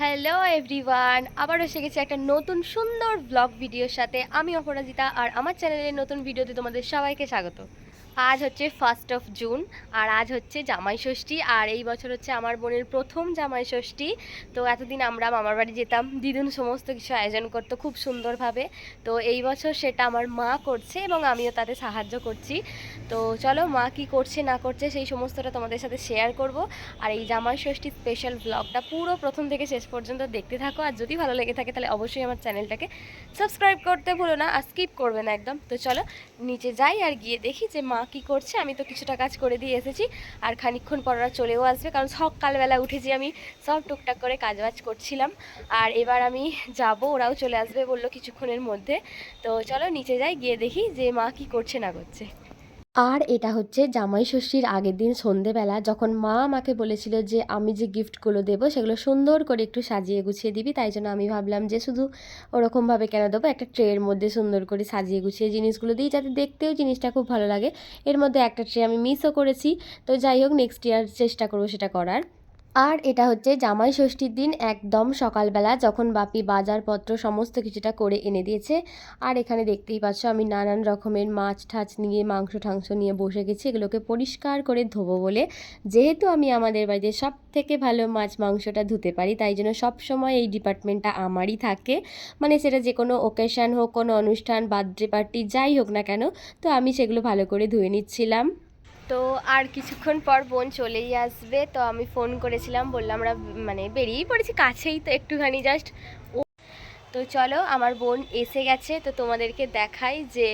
Hello everyone আবার এসে গেছি একটা নতুন সুন্দর ব্লগ ভিডিওর সাথে। আমি অপরাজিতা, আর আমার চ্যানেলের নতুন ভিডিওতে তোমাদের সবাইকে স্বাগত। আজ হচ্ছে ফার্স্ট অফ জুন আর আজ হচ্ছে জামাই ষষ্ঠী, আর এই বছর হচ্ছে আমার বোনের প্রথম জামাই ষষ্ঠী। তো এতদিন আমরা মামার বাড়ি যেতাম দিদুন সমস্ত কিছু আয়োজন করতো খুব সুন্দরভাবে। তো এই বছর সেটা আমার মা করছে এবং আমিও তাতে সাহায্য করছি। তো চলো মা কি করছে না করছে সেই সমস্তটা তোমাদের সাথে শেয়ার করব। আর এই জামাই ষষ্ঠী স্পেশাল ব্লগটা পুরো প্রথম থেকে শেষ পর্যন্ত দেখতে থাকো। আর যদি ভালো লেগে থাকে তাহলে অবশ্যই আমার চ্যানেলটাকে সাবস্ক্রাইব করতে ভুলো না, আর স্কিপ করবে না একদম। তো চলো নিচে যাই আর গিয়ে দেখি যে মা কি করছে? আমি তো কিছুটা কাজ করে দিয়ে এসেছি। আর খানিক্ষণ পর ওরা চলেও আসবে। কারণ সকালবেলা উঠেছি আমি, সব টুকটাক করে কাজবাজ করছিলাম। আর এবার আমি যাব, ওরাও চলে আসবে বলল কিছুক্ষণের মধ্যে। তো চলো নিচে যাই, গিয়ে দেখি যে মা কি করছে না করছে। আর এটা হচ্ছে জামাই ষষ্ঠীর আগের দিন সন্ধেবেলা, যখন মা আমাকে বলেছিল যে আমি যে গিফটগুলো দেবো সেগুলো সুন্দর করে একটু সাজিয়ে গুছিয়ে দিবি, তাই জন্য আমি ভাবলাম যে শুধু ওরকমভাবে কেন দেবো? একটা ট্রের মধ্যে সুন্দর করে সাজিয়ে গুছিয়ে জিনিসগুলো দিই যাতে দেখতেও জিনিসটা খুব ভালো লাগে। এর মধ্যে একটা ট্রে আমি মিসও করেছি। তো যাই হোক নেক্সট ইয়ার চেষ্টা করব সেটা করার। আর এটা হচ্ছে জামাই ষষ্ঠীর দিন একদম সকালবেলা যখন বাপি বাজারপত্র সমস্ত কিছুটা করে এনে দিয়েছে। আর এখানে দেখতেই পাচ্ছ আমি নানান রকমের মাছ ঠাছ নিয়ে, মাংস ঠাংস নিয়ে বসে গেছি। এগুলোকে পরিষ্কার করে ধোবো বলে। যেহেতু আমি আমাদের বাড়িতে সব থেকে ভালো মাছ মাংসটা ধুতে পারি, তাই জন্য সব সময় এই ডিপার্টমেন্টটা আমারই থাকে। মানে সেটা যে কোনো ওকেশান হোক, কোনো অনুষ্ঠান বার্থডে পার্টি যাই হোক না কেন, তো আমি সেগুলো ভালো করে ধুয়ে নিচ্ছিলাম। তো আর কিছুক্ষণ পর বোন চলেই আসবে, তো আমি ফোন করেছিলাম, বললাম আমরা মানে বেরিয়েই পড়েছি, কাছেই তো একটুখানি জাস্ট ও, তো চলো, আমার বোন এসে গেছে, তো তোমাদেরকে দেখাই যে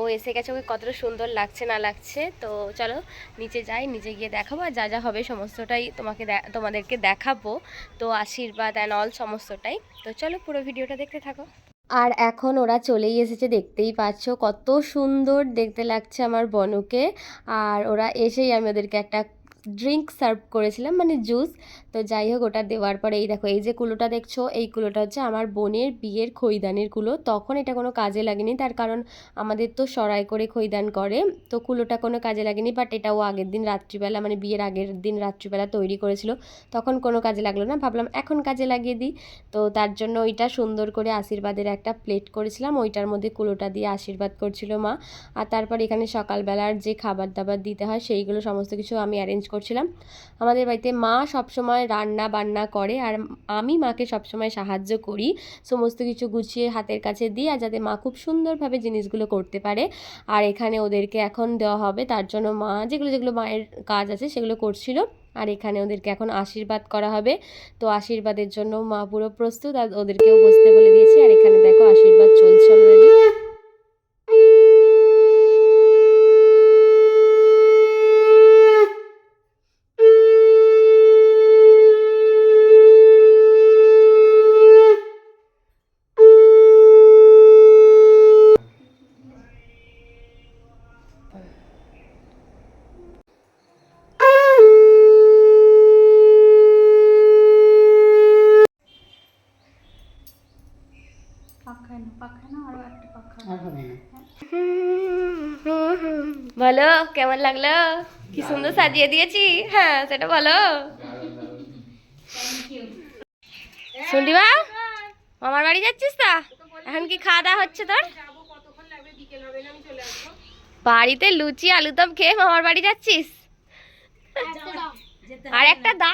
ও এসে গেছে, ওকে কতটা সুন্দর লাগছে, না লাগছে। তো চলো, নিচে যাই, নিচে গিয়ে দেখাবো, আর যা যা হবে সমস্তটাই তোমাকে তোমাদেরকে দেখাবো। তো আশীর্বাদ অ্যান্ড অল সমস্তটাই। তো চলো, পুরো ভিডিওটা দেখতে থাকো। আর এখন ওরা চলেই এসেছে, দেখতেই পাচ্ছ। কত সুন্দর দেখতে লাগছে আমার বনুকে। আর ওরা এসেই আমি ওদেরকে একটা ড্রিঙ্ক সার্ভ করেছিলাম মানে জুস তো যাই হোক, ওটা দেওয়ার পরে এই দেখো, এই যে কুলোটা দেখছ, এই কুলোটা হচ্ছে আমার বোনের বিয়ের খৈদানের কুলো। তখন এটা কোনো কাজে লাগেনি, তার কারণ আমাদের তো সরাই করে খৈদান করে, তো কুলোটা কোনো কাজে লাগেনি বাট এটাও আগের দিন রাত্রিবেলা মানে বিয়ের আগের দিন রাত্রিবেলা তৈরি করেছিল। তখন কোনো কাজে লাগল না, ভাবলাম এখন কাজে লাগিয়ে দিই। তো তার জন্য ওইটা সুন্দর করে আশীর্বাদের একটা প্লেট করেছিলাম, ওইটার মধ্যে কুলোটা দিয়ে আশীর্বাদ করছিল মা। আর তারপর এখানে সকালবেলার যে খাবার দাবার দিতে হয়, সেইগুলো সমস্ত কিছু আমি অ্যারেঞ্জ করছিলাম। আমাদের বাড়িতে মা সবসময় রান্না বান্না করে আর আমি মাকে সবসময় সাহায্য করি। সমস্ত কিছু গুছিয়ে হাতের কাছে দিই আর যাতে মা খুব সুন্দরভাবে জিনিসগুলো করতে পারে। আর এখানে ওদেরকে এখন দেওয়া হবে, তার জন্য মা যেগুলো যেগুলো মায়ের কাজ আছে সেগুলো করছিল। আর এখানে ওদেরকে এখন আশীর্বাদ করা হবে। তো আশীর্বাদের জন্য মা পুরো প্রস্তুত আর ওদেরকেও বসতে বলে দিয়েছি। আর এখানে দেখো আশীর্বাদ চলছে অলরেডি পাখায় না পাখায় না আরও একটা পাখা আর হবে না বলো কেমন লাগল? কি সুন্দর সাজিয়ে দিয়েছি। হ্যাঁ সেটা বলো। শুনলি বা মামার বাড়ি যাচ্ছিস তা? এখন কি খাওয়া দাওয়া হচ্ছে তোর? বাড়িতে লুচি আলুদম খেয়ে মামার বাড়ি যাচ্ছিস? আর একটা দা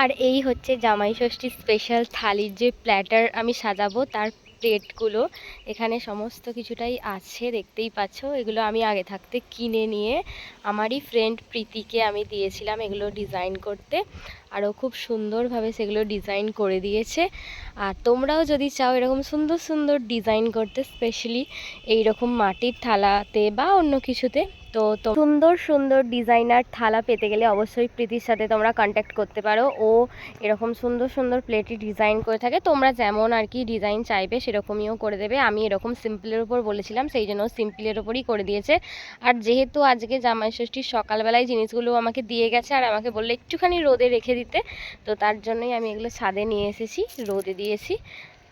আর এই হচ্ছে জামাই ষষ্ঠী স্পেশাল থালির যে প্ল্যাটার আমি সাজাবো তার প্লেটগুলো। এখানে সমস্ত কিছুটাই আছে, দেখতেই পাচ্ছ। এগুলো আমি আগে থাকতে কিনে নিয়ে আমারই ফ্রেন্ড প্রীতিকে আমি দিয়েছিলাম এগুলো ডিজাইন করতে। আরও খুব সুন্দরভাবে সেগুলো ডিজাইন করে দিয়েছে। আর তোমরাও যদি চাও এরকম সুন্দর সুন্দর ডিজাইন করতে স্পেশালি এই রকম মাটির থালাতে বা অন্য কিছুতে তো সুন্দর সুন্দর ডিজাইনার থালা পেতে গেলে অবশ্যই প্রীতির সাথে তোমরা কন্ট্যাক্ট করতে পারো। ও এরকম সুন্দর সুন্দর প্লেটই ডিজাইন করে থাকে। তোমরা যেমন আর কি ডিজাইন চাইবে সেরকমইও করে দেবে। আমি এরকম সিম্পলের উপর বলেছিলাম, সেই জন্য সিম্পলের ওপরই করে দিয়েছে। আর যেহেতু আজকে জামাই ষষ্ঠীর সকালবেলায় জিনিসগুলো আমাকে দিয়ে গেছে আর আমাকে বললে একটুখানি রোদে রেখে দিতে, তো তার জন্যই আমি এগুলো ছাদে নিয়ে এসেছি, রোদে দিয়েছি।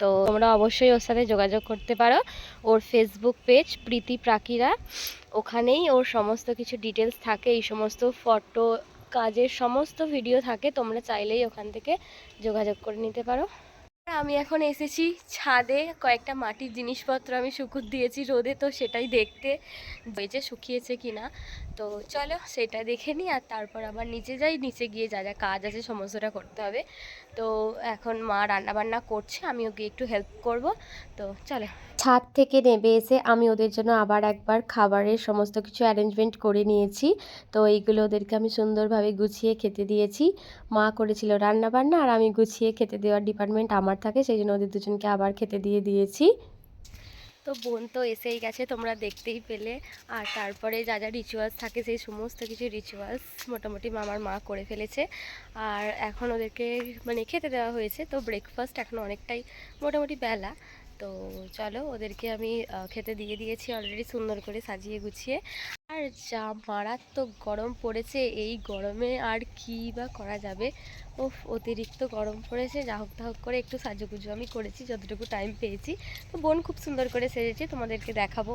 তো তোমরা অবশ্যই ওর সাথে যোগাযোগ করতে পারো। ওর ফেসবুক পেজ প্রীতি প্রাকিরা। ওখানেই ওর সমস্ত কিছু ডিটেলস থাকে, এই সমস্ত ফটো কাজের সমস্ত ভিডিও থাকে। তোমরা চাইলেই ওখান থেকে যোগাযোগ করে নিতে পারো। আমি এখন এসেছি ছাদে, কয়েকটা মাটির জিনিসপত্র আমি শুকুর দিয়েছি রোদে, তো সেটাই দেখতে। বেজে শুকিয়েছে কিনা। তো চলো সেটা দেখে নিই, আর তারপর আবার নিচে যাই, নিচে গিয়ে যা যা কাজ আছে সমস্তটা করতে হবে। তো এখন মা রান্নাবান্না করছে আমি ওকে একটু হেল্প করব। তো চলে। ছাদ থেকে নেবে এসে আমি ওদের জন্য আবার একবার খাবারের সমস্ত কিছু অ্যারেঞ্জমেন্ট করে নিয়েছি। তো এইগুলো ওদেরকে আমি সুন্দরভাবে গুছিয়ে খেতে দিয়েছি। মা করেছিল রান্না বান্না আর আমি গুছিয়ে খেতে দেওয়ার ডিপার্টমেন্ট আমার থাকে, সেই জন্য ওদের দুজনকে আবার খেতে দিয়ে দিয়েছি। তো বোন তো এসেই গেছে তোমরা দেখতেই পেলে। আর তারপরে যা যা রিচুয়ালস থাকে সেই সমস্ত কিছু রিচুয়ালস মোটামুটি মামার মা করে ফেলেছে। আর এখন ওদেরকে মানে খেতে দেওয়া হয়েছে। তো ব্রেকফাস্ট এখন অনেকটাই মোটামুটি বেলা। তো চলো ওদেরকে আমি খেতে দিয়ে দিয়েছি অলরেডি সুন্দর করে সাজিয়ে গুছিয়ে। আর যা মারাত্মক গরম পড়েছে এই গরমে আর কী বা করা যাবে? ও অতিরিক্ত গরম পড়েছে যা হোক হোক করে একটু সাজুগুজু আমি করেছি যতটুকু টাইম পেয়েছি। তো বোন খুব সুন্দর করে সেজেছে তোমাদেরকে দেখাবো।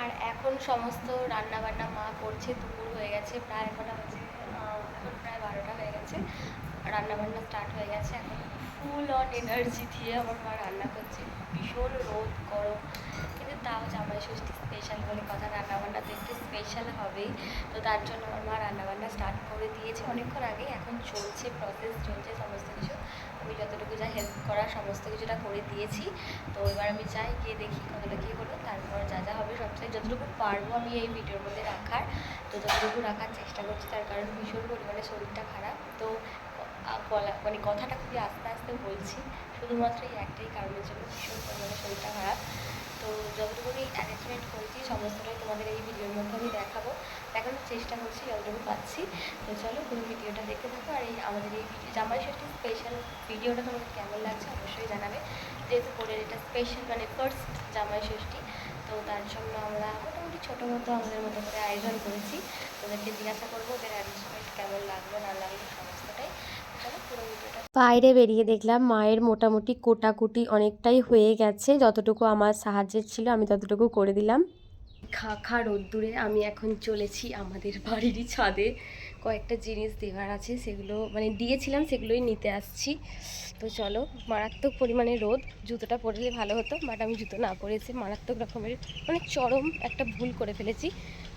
আর এখন সমস্ত রান্না বান্না মা করছে দুপুর হয়ে গেছে প্রায় আহ, এখন প্রায় বারোটা হয়ে গেছে। রান্না বান্না স্টার্ট হয়ে গেছে এখন ফুল অন এনার্জি দিয়ে আমার মা রান্না করছে। ভীষণ রোদ, গরম। কিন্তু তাও জামাই ষষ্ঠী স্পেশাল বলে কথা রান্নাবান্না তো একটু স্পেশাল হবেই তো তার জন্য আমার মা রান্নাবান্না স্টার্ট করে দিয়েছে অনেকক্ষণ আগে এখন চলছে প্রসেস চলছে সমস্ত কিছু। আমি যতটুকু যা হেল্প করা সমস্ত কিছুটা করে দিয়েছি। তো এবার আমি চাই গিয়ে দেখি কতটা কী হলো। তারপর যা যা হবে সবসময় যতটুকু পারব আমি এই ভিডিওর মধ্যে রাখার। তো যতটুকু রাখার চেষ্টা করছি, তার কারণ ভীষণ পরিমাণে শরীরটা খারাপ। তো বলা মানে কথাটা খুবই আস্তে আস্তে বলছি। শুধুমাত্র এই একটাই কারণের জন্য ভীষণ পরিমাণে শরীরটা খারাপ। তো যতটুকু আমি অ্যারেঞ্জমেন্ট করেছি, সমস্তটাই তোমাদের এই ভিডিওর মধ্যে আমি দেখাবো। দেখানোর চেষ্টা করছি, যতটুকু পাচ্ছি। তো চলো পুরো ভিডিওটা দেখতে থাকো আর এই আমাদের এই ভিডিও জামাই ষষ্ঠী স্পেশাল ভিডিওটা তোমাদের কেমন লাগছে অবশ্যই জানাবে। যেহেতু বোনের এটা স্পেশাল মানে ফার্স্ট জামাই ষষ্ঠী, তো তার জন্য আমরা মোটামুটি ছোটো মতো আমাদের মতো করে আয়োজন করেছি। ওদেরকে জিজ্ঞাসা করব অ্যারেঞ্জমেন্ট কেমন লাগল না লাগল সমস্তটাই চলো পুরো ভিডিওটা বাইরে বেরিয়ে দেখলাম মায়ের মোটামুটি কোটাকুটি অনেকটাই হয়ে গেছে। যতটুকু আমার সাহায্যের ছিল আমি ততটুকু করে দিলাম। খা খা রোদ্দুরে আমি এখন চলেছি আমাদের বাড়িরই ছাদে। কয়েকটা জিনিস দেওয়ার আছে, সেগুলো মানে দিয়েছিলাম, সেগুলোই নিতে আসছি। তো চলো, মারাত্মক পরিমাণে রোদ। জুতোটা পরলে ভালো হতো বাট আমি জুতো না পরেছি মারাত্মক রকমের মানে চরম একটা ভুল করে ফেলেছি।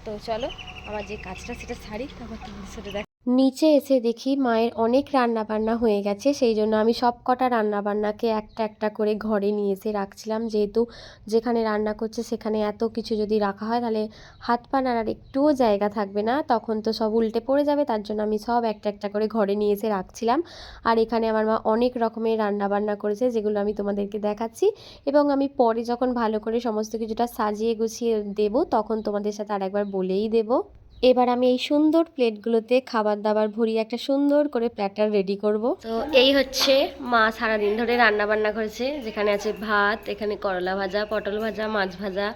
তো চলো, আমার যে কাজটা সেটা সারি, তারপর তোমাদের সাথে দেখ নিচে এসে দেখি মায়ের অনেক রান্না বান্না হয়ে গেছে, সেই জন্য আমি সব কটা রান্না বান্নাকে একটা একটা করে ঘরে নিয়ে এসে রাখছিলাম। যেহেতু যেখানে রান্না করছে সেখানে এত কিছু যদি রাখা হয় তাহলে হাত পা নাড়ার একটুও জায়গা থাকবে না, তখন তো সব উল্টে পড়ে যাবে, তার জন্য আমি সব একটা একটা করে ঘরে নিয়ে এসে রাখছিলাম। আর এখানে আমার মা অনেক রকমের রান্না বান্না করেছে, যেগুলো আমি তোমাদেরকে দেখাচ্ছি। এবং আমি পরে যখন ভালো করে সমস্ত কিছুটা সাজিয়ে গুছিয়ে দেবো, তখন তোমাদের সাথে আর একবার বলেই দেবো। এবার আমি এই সুন্দর প্লেটগুলোতে খাবার দাবার ভরিয়ে একটা সুন্দর করে প্ল্যাটার রেডি করব। তো এই হচ্ছে মা সারাদিন ধরে রান্না বান্না করেছে, যেখানে আছে ভাত, এখানে করলা ভাজা, পটল ভাজা, মাছ ভাজা,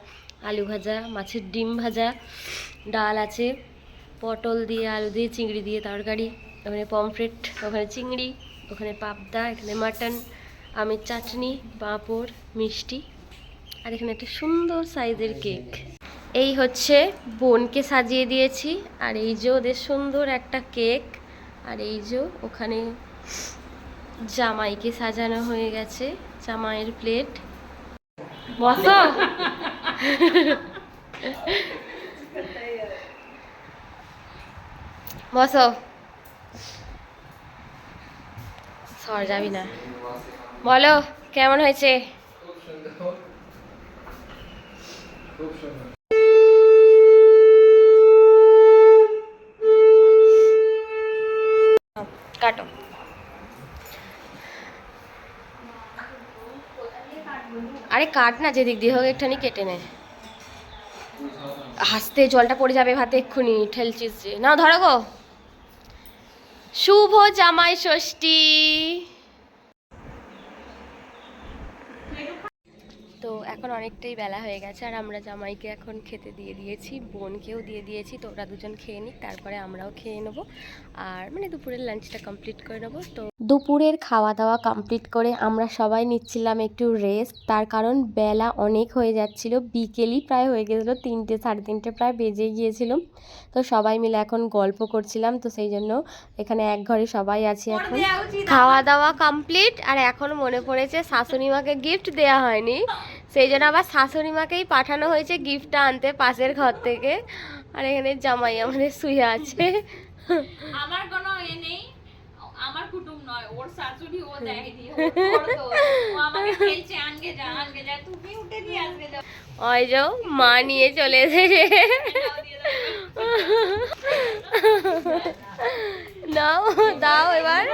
আলু ভাজা, মাছের ডিম ভাজা, ডাল আছে, পটল দিয়ে আলু দিয়ে, চিংড়ি দিয়ে তরকারি, ওখানে পমফ্রেট, ওখানে চিংড়ি, ওখানে পাবদা, এখানে মাটন, আমের চাটনি, পাঁপড়, মিষ্টি, আর এখানে একটা সুন্দর সাইজের কেক। এই হচ্ছে বোনকে সাজিয়ে দিয়েছি, আর এই যে ওদের সুন্দর একটা কেক, আর এই যে ওখানে জামাইকে সাজানো হয়ে গেছে, জামাইয়ের প্লেট। বসো। বসো। সর, যাবি না। বলো, কেমন হয়েছে? খুব সুন্দর। কাটো আরে কাট না যেদিক দিয়ে হোক একটুখানি কেটে নে। হাসতে জলটা পড়ে যাবে ভাতে এক্ষুনি ঠেলছিস যে। না ধরো গো। শুভ জামাই ষষ্ঠী তো এখন অনেকটাই বেলা হয়ে গেছে আর আমরা জামাইকে এখন খেতে দিয়ে দিয়েছি বোনকেও দিয়ে দিয়েছি। তো ওরা দুজন খেয়ে নিক তারপরে আমরাও খেয়ে নেব। আর মানে দুপুরের লাঞ্চটা কমপ্লিট করে নেব। তো দুপুরের খাওয়া দাওয়া কমপ্লিট করে আমরা সবাই নিচ্ছিলাম একটু রেস্ট। তার কারণ বেলা অনেক হয়ে যাচ্ছিল বিকেলই প্রায় হয়ে গেছিল তিনটে সাড়ে তিনটে প্রায় বেজে গিয়েছিল। তো সবাই মিলে এখন গল্প করছিলাম তো সেই জন্য এখানে এক ঘরে সবাই আছি এখন। খাওয়া দাওয়া কমপ্লিট আর এখন মনে পড়েছে শাশুড়ি মাকে গিফট দেওয়া হয়নি। সেই জন্য আবার শাশুড়ি মাকেই পাঠানো হয়েছে গিফটটা আনতে পাশের ঘর থেকে। আর এখানে জামাই আমাদের শুয়ে আছে। আমার কোনো এ নেই আমার কুটুম নয় ওর শাশুড়ি ও দেয়নি ও ও আমাকে খেলছে আনকে যা আনকে যা তুমি উঠে দিয়ে যাও ওই যে মা নিয়ে চলে এসেছে। দাও দিয়ে দাও এবার।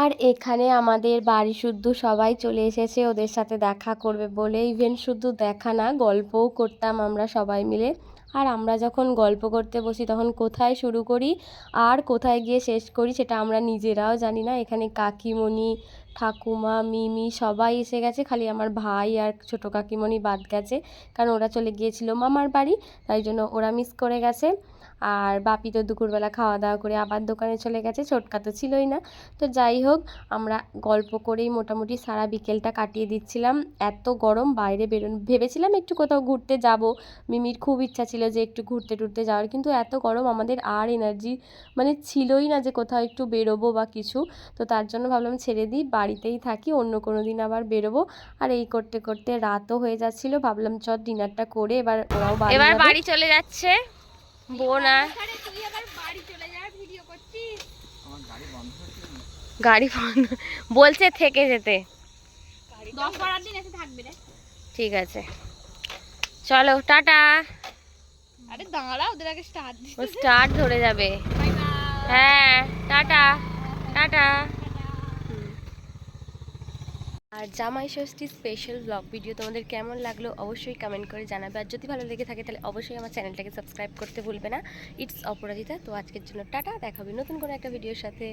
আর এখানে আমাদের বাড়ি শুদ্ধ সবাই চলে এসেছে, ওদের সাথে দেখা করবে বলে। ইভেন শুধু দেখা না, গল্পও করতাম আমরা সবাই মিলে। আর আমরা যখন গল্প করতে বসি, তখন কোথায় শুরু করি আর কোথায় গিয়ে শেষ করি, সেটা আমরা নিজেরাও জানি না। এখানে কাকিমণি, ঠাকুমা, মিমি সবাই এসে গেছে। খালি আমার ভাই আর ছোটো কাকিমণি বাদ গেছে, কারণ ওরা চলে গিয়েছিল মামার বাড়ি, তাই জন্য ওরা মিস করে গেছে। আর বাপি তো দুপুরবেলা খাওয়া দাওয়া করে আবার দোকানে চলে গেছে ছোটকা তো ছিলই না। তো যাই হোক আমরা গল্প করেই মোটামুটি সারা বিকেলটা কাটিয়ে দিচ্ছিলাম। এত গরম বাইরে বেরোন ভেবেছিলাম একটু কোথাও ঘুরতে যাব। মিমির খুব ইচ্ছা ছিল যে একটু ঘুরতে টুরতে যাওয়ার কিন্তু এত গরম আমাদের আর এনার্জি মানে ছিলই না যে কোথাও একটু বেরোবো বা কিছু। তো তার জন্য ভাবলাম ছেড়ে দিই বাড়িতেই থাকি অন্য কোনো দিন আবার বেরোবো। আর এই করতে করতে রাতও হয়ে যাচ্ছিল ভাবলাম চল ডিনারটা করে এবার ওরাও এবার বাড়ি চলে যাচ্ছে। বোন আর? আরে তুই আবার বাড়ি চলে যা ভিডিও করছিস? গাড়ি বন্ধ বলছে থেকে যেতে। দশ বারো দিন এসে থাকবে রে। ঠিক আছে। চলো টাটা। আরে দাঁড়া ওদের আগে স্টার্ট স্টার্ট ধরে যাবে। হ্যাঁ টাটা। টাটা। আর জামাই ষষ্ঠী স্পেশাল ব্লগ ভিডিও তোমাদের কেমন লাগল অবশ্যই কমেন্ট করে জানাবে। আর যদি ভালো লেগে থাকে তাহলে অবশ্যই আমার চ্যানেলটাকে সাবস্ক্রাইব করতে ভুলবে না। ইটস অপরাজিতা। তো আজকের জন্য টাটা দেখাবে নতুন কোনো একটা ভিডিওর সাথে।